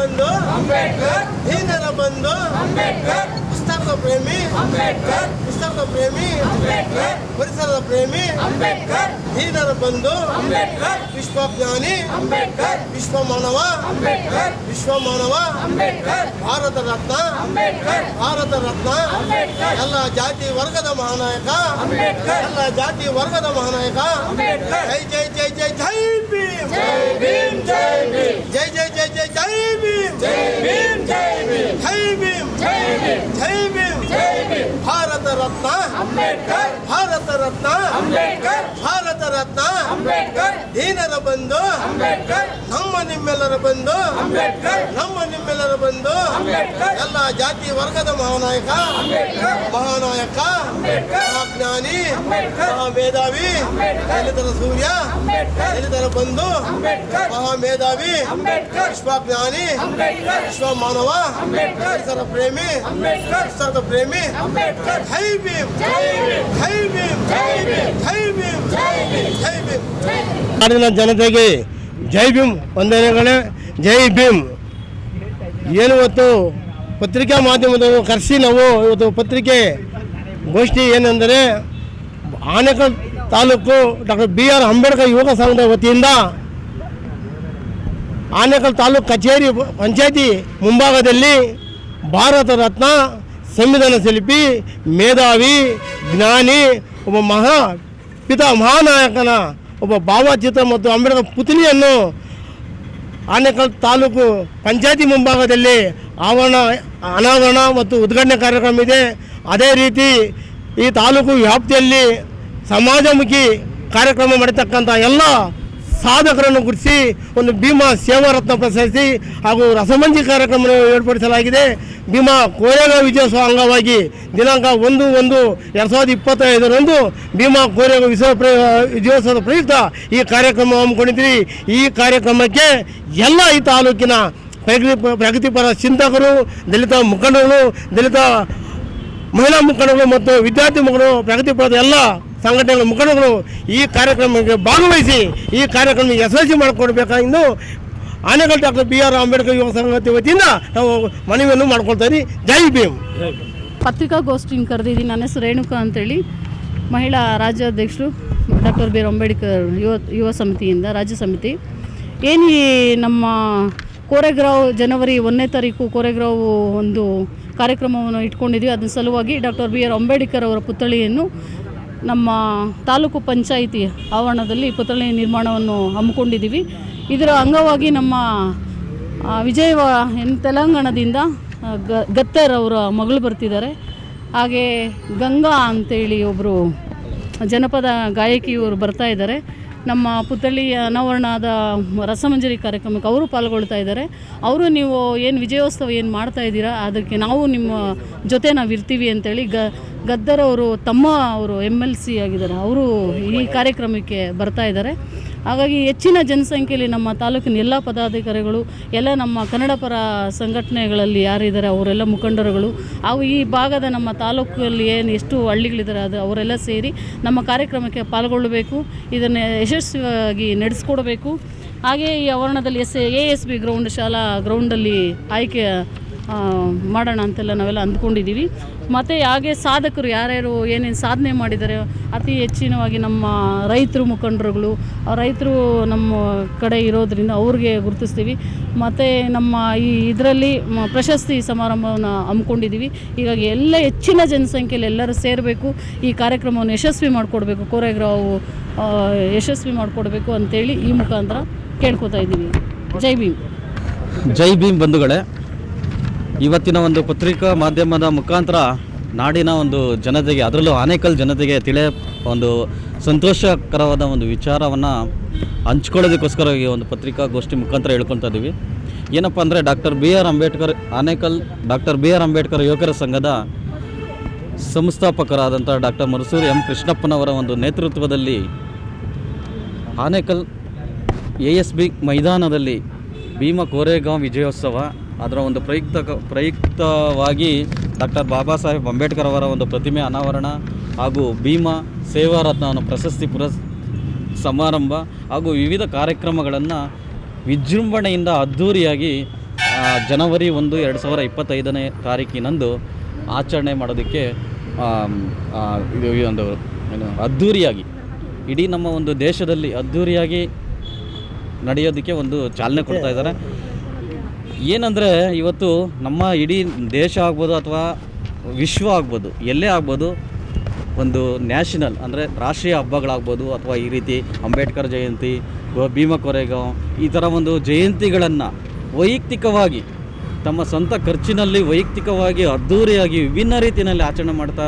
ಹೀನರ ಬಂಧು ಅಂಬೇಡ್ಕರ್ ಹೀನರ ಬಂಧು ಅಂಬೇಡ್ಕರ್ ಪುಸ್ತಕದ ಪ್ರೇಮಿ ಅಂಬೇಡ್ಕರ್ ಪುಸ್ತಕದ ಪ್ರೇಮಿ ಅಂಬೇಡ್ಕರ್ ಪರಿಸರದ ಪ್ರೇಮಿ ಅಂಬೇಡ್ಕರ್ ಹೀನರ ಬಂಧು ಅಂಬೇಡ್ಕರ್ ವಿಶ್ವಜ್ಞಾನಿ ಅಂಬೇಡ್ಕರ್ ವಿಶ್ವ ಮಾನವ ಅಂಬೇಡ್ಕರ್ ವಿಶ್ವ ಮಾನವ ಅಂಬೇಡ್ಕರ್ ಭಾರತ ರತ್ನ ಅಂಬೇಡ್ಕರ್ ಭಾರತ ರತ್ನ ಅಂಬೇಡ್ಕರ್ ಎಲ್ಲ ಜಾತಿ ವರ್ಗದ ಮಹಾನಾಯಕ ಅಂಬೇಡ್ಕರ್ ಎಲ್ಲ ಜಾತಿ ವರ್ಗದ ಮಹಾನಾಯಕ ಅಂಬೇಡ್ಕರ್ ಜೈ ಜೈ ಜೈ ಜೈ ಜೈ ಭೀಮ್ ಜೈ ಭೀಮ್ ಜೈ ಭೀಮ್ ಜೈ ಜೈ ಜೈ ಜೈ ಜೈ ಭೀಮ್ ಜೈ ಭೀಮ್ ಜೈ ಭೀಮ್ ಜೈ ಭೀಮ್ ಜೈ ಭೀಮ್ ಜೈ ಭೀಮ್ ಜೈ ಭೀಮ್ ಭಾರತ ರತ್ನ ಅಂಬೇಡ್ಕರ್ ಭಾರತ ರತ್ನ ಅಂಬೇಡ್ಕರ್ ಭಾರತ ರತ್ನ ಅಂಬೇಡ್ಕರ್ ಬಂಧು ಅಂಬೇಡ್ಕರ್. ನಮ್ಮ ನಿಮ್ಮೆಲ್ಲರ ಬಂಧು ಅಂಬೇಡ್ಕರ್. ನಮ್ಮ ನಿಮ್ಮೆಲ್ಲರ ಬಂಧು ಅಂಬೇಡ್ಕರ್. ಎಲ್ಲ ಜಾತಿ ವರ್ಗದ ಮಹಾನಾಯಕ ಅಂಬೇಡ್ಕರ್. ಮಹಾನಾಯಕ ಅಂಬೇಡ್ಕರ್. ಮಹಾಜ್ಞಾನಿ ಅಂಬೇಡ್ಕರ್. ಮಹಾಮೇಧಾವಿ ಅಂಬೇಡ್ಕರ್. ದಲಿತರ ಸೂರ್ಯ ಅಂಬೇಡ್ಕರ್. ದಲಿತರ ಬಂಧು ಅಂಬೇಡ್ಕರ್. ಮಹಾಮೇಧಾವಿ ಅಂಬೇಡ್ಕರ್. ವಿಶ್ವಜ್ಞಾನಿ ಅಂಬೇಡ್ಕರ್. ವಿಶ್ವ ಮಾನವ ಅಂಬೇಡ್ಕರ್. ಪರಿಸರ ಪ್ರೇಮಿ ಅಂಬೇಡ್ಕರ್. ಪರಿಸರದ ಪ್ರೇಮಿ ಅಂಬೇಡ್ಕರ್. ಜೈ ಭೀಮ್. ಹೈ ಭೀಮ್. ಹೈ ಭೀಮ್. ಹೈ ಭೀಮ್. ಹೈ ಭೀಮ್. ನಾಡಿನ ಜನತೆಗೆ ಜೈ ಭೀಮ್. ವಂದನೆಗಳೇ. ಜೈ ಭೀಮ್. ಏನು ಇವತ್ತು ಪತ್ರಿಕಾ ಮಾಧ್ಯಮದವರು ಕರೆಸಿ ನಾವು ಇವತ್ತು ಪತ್ರಿಕೆ ಗೋಷ್ಠಿ ಏನೆಂದರೆ Anekal taluk doctor B R Ambedkar ಯುವಕ ಸಂಘದ ವತಿಯಿಂದ ಆನೇಕಲ್ ತಾಲೂಕು ಕಚೇರಿ ಪಂಚಾಯತಿ ಮುಂಭಾಗದಲ್ಲಿ ಭಾರತ ರತ್ನ ಸಂವಿಧಾನ ಶಿಲ್ಪಿ, ಮೇಧಾವಿ, ಜ್ಞಾನಿ, ಒಬ್ಬ ಮಹಾ ಪಿತ ಮಹಾನಾಯಕನ ಒಬ್ಬ ಭಾವಚಿತ್ರ ಮತ್ತು ಅಂಬೇಡ್ಕರ್ ಪುತ್ಲಿಯನ್ನು ಆನೇಕಲ್ ತಾಲೂಕು ಪಂಚಾಯತಿ ಮುಂಭಾಗದಲ್ಲಿ ಆವರಣ, ಅನಾವರಣ ಮತ್ತು ಉದ್ಘಾಟನೆ ಕಾರ್ಯಕ್ರಮ ಇದೆ. ಅದೇ ರೀತಿ ಈ ತಾಲೂಕು ವ್ಯಾಪ್ತಿಯಲ್ಲಿ ಸಮಾಜಮುಖಿ ಕಾರ್ಯಕ್ರಮ ಮಾಡತಕ್ಕಂಥ ಎಲ್ಲ ಸಾಧಕರನ್ನು ಗುರುತಿಸಿ ಒಂದು ಭೀಮಾ ಸೇವಾ ರತ್ನ ಪ್ರಶಸ್ತಿ ಹಾಗೂ ರಸಮಂಜಿ ಕಾರ್ಯಕ್ರಮವನ್ನು ಏರ್ಪಡಿಸಲಾಗಿದೆ. ಭೀಮಾ ಕೋರೆಗ ವಿಜಯೋತ್ಸವ ಅಂಗವಾಗಿ ದಿನಾಂಕ ಒಂದು ಒಂದು ಎರಡು ಸಾವಿರದ ಇಪ್ಪತ್ತೈದರಂದು ಭೀಮಾ ಕೋರೆಗ ವಿಶ್ವ ವಿಜಯೋತ್ಸವದ ಪ್ರಯುಕ್ತ ಈ ಕಾರ್ಯಕ್ರಮ ಹಮ್ಮಿಕೊಂಡಿದ್ದೀವಿ ಈ ಕಾರ್ಯಕ್ರಮಕ್ಕೆ ಎಲ್ಲ ಈ ತಾಲೂಕಿನ ಪ್ರಗತಿ, ಪ್ರಗತಿಪರ ಚಿಂತಕರು, ದಲಿತ ಮುಖಂಡರು, ದಲಿತ ಮಹಿಳಾ ಮುಖಂಡಗಳು ಮತ್ತು ವಿದ್ಯಾರ್ಥಿ ಮುಖಂಡರು ಪ್ರಗತಿಪರದ ಎಲ್ಲ ಸಂಘಟನೆಗಳ ಮುಖಂಡಗಳು ಈ ಕಾರ್ಯಕ್ರಮಕ್ಕೆ ಭಾಗವಹಿಸಿ ಈ ಕಾರ್ಯಕ್ರಮ ಯಶಸ್ವಿ ಮಾಡಿಕೊಡ್ಬೇಕಾಗಿದ್ದು Anekal doctor B R Ambedkar ಯುವ ಸಂಘದ ವತಿಯಿಂದ ನಾವು ಮನವಿಯನ್ನು ಮಾಡ್ಕೊಳ್ತಾ ಇದ್ದೀವಿ. ಜೈ ಭೀಮ್. ಪತ್ರಿಕಾಗೋಷ್ಠಿನ ಕರೆದಿದ್ದೀನಿ. ನನ್ನ ಹೆಸರು ರೇಣುಕಾ ಅಂತೇಳಿ. ಮಹಿಳಾ ರಾಜ್ಯಾಧ್ಯಕ್ಷರು ಡಾಕ್ಟರ್ ಬಿ ಆರ್ ಅಂಬೇಡ್ಕರ್ ಯುವ ಯುವ ಸಮಿತಿಯಿಂದ, ರಾಜ್ಯ ಸಮಿತಿ. ಏನು ಈ ನಮ್ಮ ಕೋರೆಗ್ರಾವ್ ಜನವರಿ ಒಂದನೇ ತಾರೀಕು ಕೋರೆಗ್ರಾವ್ ಒಂದು ಕಾರ್ಯಕ್ರಮವನ್ನು ಇಟ್ಕೊಂಡಿದ್ದೀವಿ. ಅದರ ಸಲುವಾಗಿ ಡಾಕ್ಟರ್ ಬಿ ಆರ್ ಅಂಬೇಡ್ಕರ್ ಅವರ ಪುತ್ಥಳಿಯನ್ನು ನಮ್ಮ ತಾಲೂಕು ಪಂಚಾಯಿತಿ ಆವರಣದಲ್ಲಿ ಪುತ್ಥಳಿ ನಿರ್ಮಾಣವನ್ನು ಹಮ್ಮಿಕೊಂಡಿದ್ದೀವಿ. ಇದರ ಅಂಗವಾಗಿ ನಮ್ಮ ವಿಜಯ ತೆಲಂಗಾಣದಿಂದ ಗತ್ತರ್ ಅವರ ಮಗಳು ಬರ್ತಿದ್ದಾರೆ. ಹಾಗೆ ಗಂಗಾ ಅಂತೇಳಿ ಒಬ್ಬರು ಜನಪದ ಗಾಯಕಿಯವರು ಬರ್ತಾ ಇದ್ದಾರೆ. ನಮ್ಮ ಪುತ್ಥಳಿ ಅನಾವರಣದ ರಸಮಂಜರಿ ಕಾರ್ಯಕ್ರಮಕ್ಕೆ ಅವರು ಪಾಲ್ಗೊಳ್ತಾ ಇದ್ದಾರೆ. ಅವರು ನೀವು ಏನು ವಿಜಯೋತ್ಸವ ಏನು ಮಾಡ್ತಾ ಇದ್ದೀರಾ? ಅದಕ್ಕೆ ನಾವು ನಿಮ್ಮ ಜೊತೆ ನಾವು ಇರ್ತೀವಿ ಅಂತೇಳಿ ಗ, ಗದ್ದರ್ ಅವರು ತಮ್ಮ ಅವರು ಎಂ ಎಲ್ ಸಿ ಆಗಿದ್ದಾರೆ. ಅವರು ಈ ಕಾರ್ಯಕ್ರಮಕ್ಕೆ ಬರ್ತಾ ಇದ್ದಾರೆ. ಹಾಗಾಗಿ ಹೆಚ್ಚಿನ ಜನಸಂಖ್ಯೆಯಲ್ಲಿ ನಮ್ಮ ತಾಲೂಕಿನ ಎಲ್ಲ ಪದಾಧಿಕಾರಿಗಳು, ಎಲ್ಲ ನಮ್ಮ ಕನ್ನಡ ಪರ ಸಂಘಟನೆಗಳಲ್ಲಿ ಯಾರಿದ್ದಾರೆ, ಅವರೆಲ್ಲ ಮುಖಂಡರುಗಳು, ಹಾಗೂ ಈ ಭಾಗದ ನಮ್ಮ ತಾಲೂಕಲ್ಲಿ ಏನು ಎಷ್ಟು ಹಳ್ಳಿಗಳಿದ್ದಾರೆ ಅದು ಅವರೆಲ್ಲ ಸೇರಿ ನಮ್ಮ ಕಾರ್ಯಕ್ರಮಕ್ಕೆ ಪಾಲ್ಗೊಳ್ಳಬೇಕು, ಇದನ್ನು ಯಶಸ್ವಿಯಾಗಿ ನಡೆಸ್ಕೊಡಬೇಕು. ಹಾಗೆಯೇ ಈ ಆವರಣದಲ್ಲಿ S A S B ground ಶಾಲಾ ಗ್ರೌಂಡಲ್ಲಿ ಆಯ್ಕೆ ಮಾಡೋಣ ಅಂತೆಲ್ಲ ನಾವೆಲ್ಲ ಅಂದ್ಕೊಂಡಿದ್ದೀವಿ. ಮತ್ತು ಹಾಗೆ ಸಾಧಕರು ಯಾರ್ಯಾರು ಏನೇನು ಸಾಧನೆ ಮಾಡಿದ್ದಾರೆ, ಅತಿ ಹೆಚ್ಚಿನವಾಗಿ ನಮ್ಮ ರೈತರು ಮುಖಂಡರುಗಳು ರೈತರು ನಮ್ಮ ಕಡೆ ಇರೋದರಿಂದ ಅವ್ರಿಗೆ ಗುರುತಿಸ್ತೀವಿ. ಮತ್ತು ನಮ್ಮ ಈ ಇದರಲ್ಲಿ ಪ್ರಶಸ್ತಿ ಸಮಾರಂಭವನ್ನು ಹಮ್ಮಿಕೊಂಡಿದ್ದೀವಿ. ಹೀಗಾಗಿ ಎಲ್ಲ ಹೆಚ್ಚಿನ ಜನಸಂಖ್ಯೆಯಲ್ಲಿ ಎಲ್ಲರೂ ಸೇರಬೇಕು, ಈ ಕಾರ್ಯಕ್ರಮವನ್ನು ಯಶಸ್ವಿ ಮಾಡಿಕೊಡ್ಬೇಕು ಕೋರೆಗ್ರಾವು ಯಶಸ್ವಿ ಮಾಡಿಕೊಡ್ಬೇಕು ಅಂತೇಳಿ ಈ ಮುಖಾಂತರ ಕೇಳ್ಕೊತಾ ಇದ್ದೀವಿ. ಜೈ ಭೀಮ್. ಜೈ ಭೀಮ್ ಬಂಧುಗಳೇ ಇವತ್ತಿನ ಒಂದು ಪತ್ರಿಕಾ ಮಾಧ್ಯಮದ ಮುಖಾಂತರ ನಾಡಿನ ಒಂದು ಜನತೆಗೆ, ಅದರಲ್ಲೂ ಆನೇಕಲ್ ಜನತೆಗೆ ತಿಳಿಯ ಒಂದು ಸಂತೋಷಕರವಾದ ಒಂದು ವಿಚಾರವನ್ನು ಹಂಚ್ಕೊಳ್ಳೋದಕ್ಕೋಸ್ಕರ ಈ ಒಂದು ಪತ್ರಿಕಾಗೋಷ್ಠಿ ಮುಖಾಂತರ ಹೇಳ್ಕೊತಾ ಇದ್ದೀವಿ. ಏನಪ್ಪ ಅಂದರೆ doctor B R Ambedkar, Anekal doctor B R Ambedkar ಯುವಕರ ಸಂಘದ ಸಂಸ್ಥಾಪಕರಾದಂಥ ಡಾಕ್ಟರ್ ಮರಸೂರು ಎಂ ಕೃಷ್ಣಪ್ಪನವರ ಒಂದು ನೇತೃತ್ವದಲ್ಲಿ ಆನೇಕಲ್ ಎ ಎಸ್ ಬಿ ಮೈದಾನದಲ್ಲಿ ಭೀಮ ಕೋರೆಗಾಂವ್ ವಿಜಯೋತ್ಸವ ಅದರ ಒಂದು ಪ್ರಯುಕ್ತ ಪ್ರಯುಕ್ತವಾಗಿ ಡಾಕ್ಟರ್ ಬಾಬಾ ಸಾಹೇಬ್ ಅಂಬೇಡ್ಕರ್ ಅವರ ಒಂದು ಪ್ರತಿಮೆ ಅನಾವರಣ ಹಾಗೂ ಭೀಮ ಸೇವಾ ರತ್ನ ಪ್ರಶಸ್ತಿ ಪುರಸ್ ಸಮಾರಂಭ ಹಾಗೂ ವಿವಿಧ ಕಾರ್ಯಕ್ರಮಗಳನ್ನು ವಿಜೃಂಭಣೆಯಿಂದ ಅದ್ಧೂರಿಯಾಗಿ ಜನವರಿ ಒಂದು ಎರಡು ಸಾವಿರ ಇಪ್ಪತ್ತೈದನೇ ತಾರೀಕಿನಂದು ಆಚರಣೆ ಮಾಡೋದಕ್ಕೆ ಇದು ಒಂದು ಅದ್ಧೂರಿಯಾಗಿ, ಇಡೀ ನಮ್ಮ ಒಂದು ದೇಶದಲ್ಲಿ ಅದ್ಧೂರಿಯಾಗಿ ನಡೆಯೋದಕ್ಕೆ ಒಂದು ಚಾಲನೆ ಕೊಡ್ತಾ ಇದ್ದಾರೆ. ಏನಂದರೆ ಇವತ್ತು ನಮ್ಮ ಇಡೀ ದೇಶ ಆಗ್ಬೋದು ಅಥವಾ ವಿಶ್ವ ಆಗ್ಬೋದು, ಎಲ್ಲೇ ಆಗ್ಬೋದು, ಒಂದು ನ್ಯಾಷನಲ್ ಅಂದರೆ ರಾಷ್ಟ್ರೀಯ ಹಬ್ಬಗಳಾಗ್ಬೋದು ಅಥವಾ ಈ ರೀತಿ ಅಂಬೇಡ್ಕರ್ ಜಯಂತಿ ಭೀಮ ಕೊರೆಗಾಂವ್, ಈ ಥರ ಒಂದು ಜಯಂತಿಗಳನ್ನು ವೈಯಕ್ತಿಕವಾಗಿ, ತಮ್ಮ ಸ್ವಂತ ಖರ್ಚಿನಲ್ಲಿ ವೈಯಕ್ತಿಕವಾಗಿ ಅದ್ಧೂರಿಯಾಗಿ ವಿಭಿನ್ನ ರೀತಿಯಲ್ಲಿ ಆಚರಣೆ ಮಾಡ್ತಾ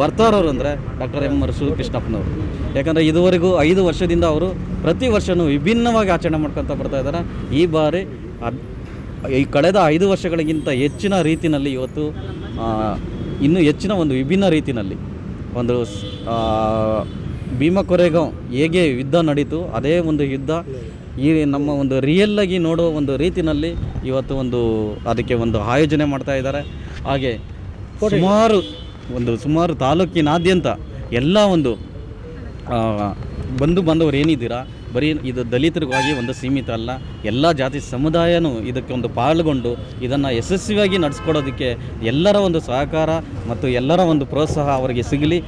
ಬರ್ತಾರವ್ರು ಅಂದರೆ ಡಾಕ್ಟರ್ ಎಂ ಮರಸೂರು ಕೃಷ್ಣಪ್ಪನವರು ಯಾಕಂದರೆ ಇದುವರೆಗೂ ಐದು ವರ್ಷದಿಂದ ಅವರು ಪ್ರತಿ ವರ್ಷವೂ ವಿಭಿನ್ನವಾಗಿ ಆಚರಣೆ ಮಾಡ್ಕೊತ ಬರ್ತಾ ಇದ್ದಾರೆ. ಈ ಬಾರಿ ಅದ್ ಈ ಕಳೆದ ಐದು ವರ್ಷಗಳಿಗಿಂತ ಹೆಚ್ಚಿನ ರೀತಿಯಲ್ಲಿ ಇವತ್ತು ಇನ್ನೂ ಹೆಚ್ಚಿನ ಒಂದು ವಿಭಿನ್ನ ರೀತಿಯಲ್ಲಿ ಒಂದು ಭೀಮಾ ಆ, ಭೀಮ ಕೊರೆಗಾಂವ್ ಹೇಗೆ ಯುದ್ಧ ನಡೀತು ಅದೇ ಒಂದು ಯುದ್ಧ. ಈ ನಮ್ಮ ಒಂದು ರಿಯಲ್ಲಾಗಿ ನೋಡುವ ಒಂದು ರೀತಿಯಲ್ಲಿ ಇವತ್ತು ಒಂದು ಅದಕ್ಕೆ ಒಂದು ಆಯೋಜನೆ ಮಾಡ್ತಾ ಇದ್ದಾರೆ. ಹಾಗೆ ಸುಮಾರು ಒಂದು ಸುಮಾರು ತಾಲೂಕಿನಾದ್ಯಂತ ಎಲ್ಲ ಒಂದು ಬಂದು ಬಂಧು ಬಾಂಧವರು ಏನಿದ್ದೀರಾ ಬರೀ ಇದು ದಲಿತರಿಗಾಗಿ ಒಂದು ಸೀಮಿತ ಅಲ್ಲ, ಎಲ್ಲ ಜಾತಿ ಸಮುದಾಯನೂ ಇದಕ್ಕೆ ಒಂದು ಪಾಲ್ಗೊಂಡು ಇದನ್ನು ಯಶಸ್ವಿಯಾಗಿ ನಡೆಸ್ಕೊಡೋದಕ್ಕೆ ಎಲ್ಲರ ಒಂದು ಸಹಕಾರ ಮತ್ತು ಎಲ್ಲರ ಒಂದು ಪ್ರೋತ್ಸಾಹ ಅವರಿಗೆ ಸಿಗಲಿ.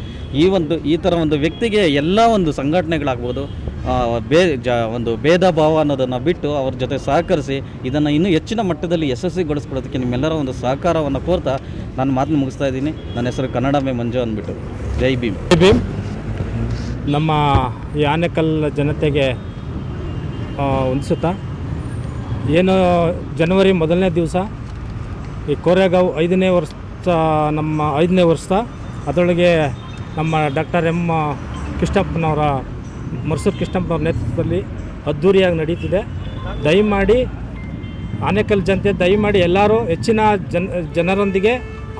ಈ ಒಂದು, ಈ ಥರ ಒಂದು ವ್ಯಕ್ತಿಗೆ ಎಲ್ಲ ಒಂದು ಸಂಘಟನೆಗಳಾಗ್ಬೋದು ಬೇ, ಜ, ಒಂದು ಭೇದ ಭಾವ ಅನ್ನೋದನ್ನು ಬಿಟ್ಟು ಅವ್ರ ಜೊತೆ ಸಹಕರಿಸಿ ಇದನ್ನು ಇನ್ನೂ ಹೆಚ್ಚಿನ ಮಟ್ಟದಲ್ಲಿ ಯಶಸ್ವಿಗೊಳಿಸ್ಕೊಡೋದಕ್ಕೆ ನಿಮ್ಮೆಲ್ಲರ ಒಂದು ಸಹಕಾರವನ್ನು ಕೋರ್ತಾ ನಾನು ಮಾತನ್ನು ಮುಗಿಸ್ತಾ ಇದ್ದೀನಿ. ನನ್ನ ಹೆಸರು ಕನ್ನಡ ಮೇ ಮಂಜು ಅಂದ್ಬಿಟ್ಟು. ಜೈ ಭೀಮ್. ಭೀಮ್. ನಮ್ಮ ಈ ಆನೆಕಲ್ ಜನತೆಗೆ ಹೊಂದಿಸುತ್ತಾ ಏನು ಜನವರಿ ಮೊದಲನೇ ದಿವಸ, ಈ ಕೋರೆಗಾವ್ ಐದನೇ ವರ್ಷ, ನಮ್ಮ ಐದನೇ ವರ್ಷ, ಅದರೊಳಗೆ ನಮ್ಮ ಡಾಕ್ಟರ್ ಎಂ ಕೃಷ್ಣಪ್ಪನವರ, ಮರ್ಸೂರು ಕೃಷ್ಣಪ್ಪನವ್ರ ನೇತೃತ್ವದಲ್ಲಿ ಅದ್ಧೂರಿಯಾಗಿ ನಡೀತಿದೆ. ದಯಮಾಡಿ, ಆನೇಕಲ್ ಜನತೆ ದಯಮಾಡಿ ಎಲ್ಲರೂ ಹೆಚ್ಚಿನ ಜನ, ಜನರೊಂದಿಗೆ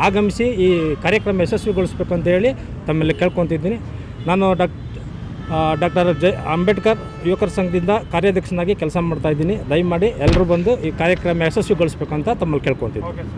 ಆಗಮಿಸಿ ಈ ಕಾರ್ಯಕ್ರಮ ಯಶಸ್ವಿಗೊಳಿಸ್ಬೇಕು ಅಂತ ಹೇಳಿ ತಮ್ಮಲ್ಲಿ ಕೇಳ್ಕೊತಿದ್ದೀನಿ. ನಾನು ಡಾಕ್ ಡಾಕ್ಟರ್ ಜೈ ಅಂಬೇಡ್ಕರ್ ಯುವಕರ ಸಂಘದಿಂದ ಕಾರ್ಯಾಧ್ಯಕ್ಷನಾಗಿ ಕೆಲಸ ಮಾಡ್ತಾ ಇದ್ದೀನಿ. ದಯಮಾಡಿ ಎಲ್ಲರೂ ಬಂದು ಈ ಕಾರ್ಯಕ್ರಮ ಯಶಸ್ವಿಗೊಳಿಸ್ಬೇಕು ಅಂತ ತಮ್ಮಲ್ಲಿ ಕೇಳ್ಕೊತಿದ್ದೀನಿ.